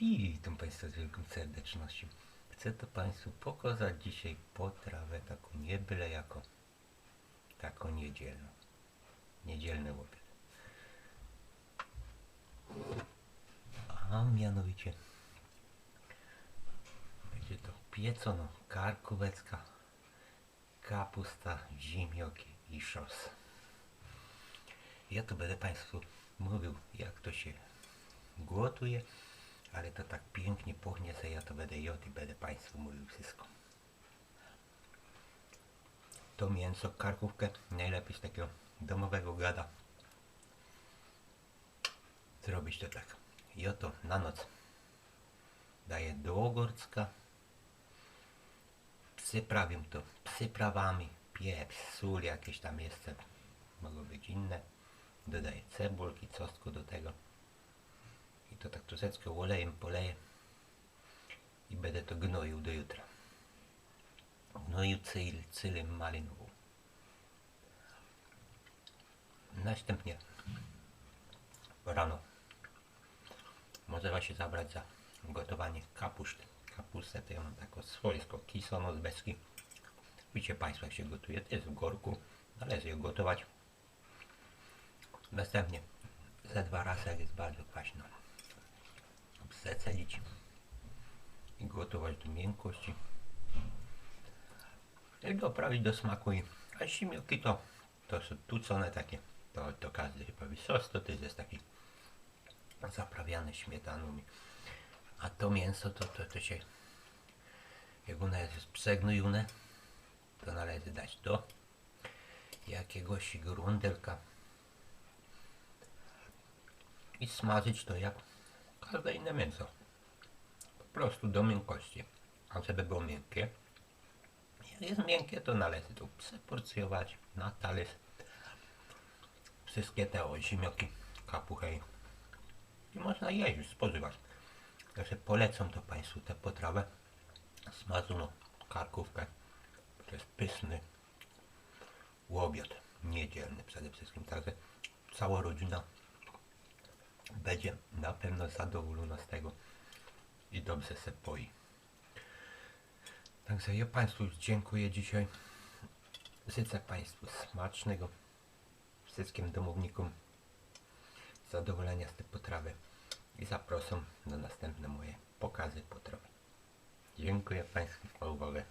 Witam Państwa z wielką serdecznością. Chcę to Państwu pokazać dzisiaj potrawę taką nie byle jaką. Taką niedzielną. Niedzielny obiad. A mianowicie będzie to piecono karkówecka, kapusta, ziemioki i szos. Ja to będę Państwu mówił, jak to się gotuje, ale to tak pięknie pochnie, że ja to będę jadł i będę Państwu mówił wszystko. To mięso, karkówkę, najlepiej z takiego domowego gada. Zrobić to tak. Ja to na noc daję do ogórka. Przyprawiam to przyprawami, pieprz, sól, jakieś tam jeszcze mogą być inne. Dodaję cebulki, costku do tego. To tak troszeczkę olejem poleję. I będę to gnoił do jutra. Gnoił cyl, cylem malinową. Następnie rano można się zabrać za gotowanie kapuszty. Kapustę to ja mam taką swojsko kisoną z beski. Wiecie Państwo jak się gotuje, to jest w gorku. Należy ją gotować. Następnie ze dwa razy jak jest bardzo kwaśno. Przecelić i gotować do miękkości. I doprawić do smaku i a siemioki to, to są tucone takie, to, to każdy chyba powie sos, to też jest taki zaprawiany śmietaną. A to mięso to, to, to się, jak ono jest przegnojone, to należy dać do jakiegoś grundelka i smażyć to jak każde inne mięso. Po prostu do miękkości. A żeby było miękkie, jak jest miękkie, to należy to przeporcjować na talerz. Wszystkie te ozimioki, kapuchę i- i można jeść, już spożywać. Także polecam to Państwu tę potrawę smażoną karkówkę. To jest pyszny łobiot niedzielny przede wszystkim. Także cała rodzina będzie na pewno zadowolona z tego i dobrze se poi. Także ja Państwu dziękuję dzisiaj. Życzę Państwu smacznego, wszystkim domownikom zadowolenia z tej potrawy i zapraszam na następne moje pokazy potrawy. Dziękuję Państwu za uwagę.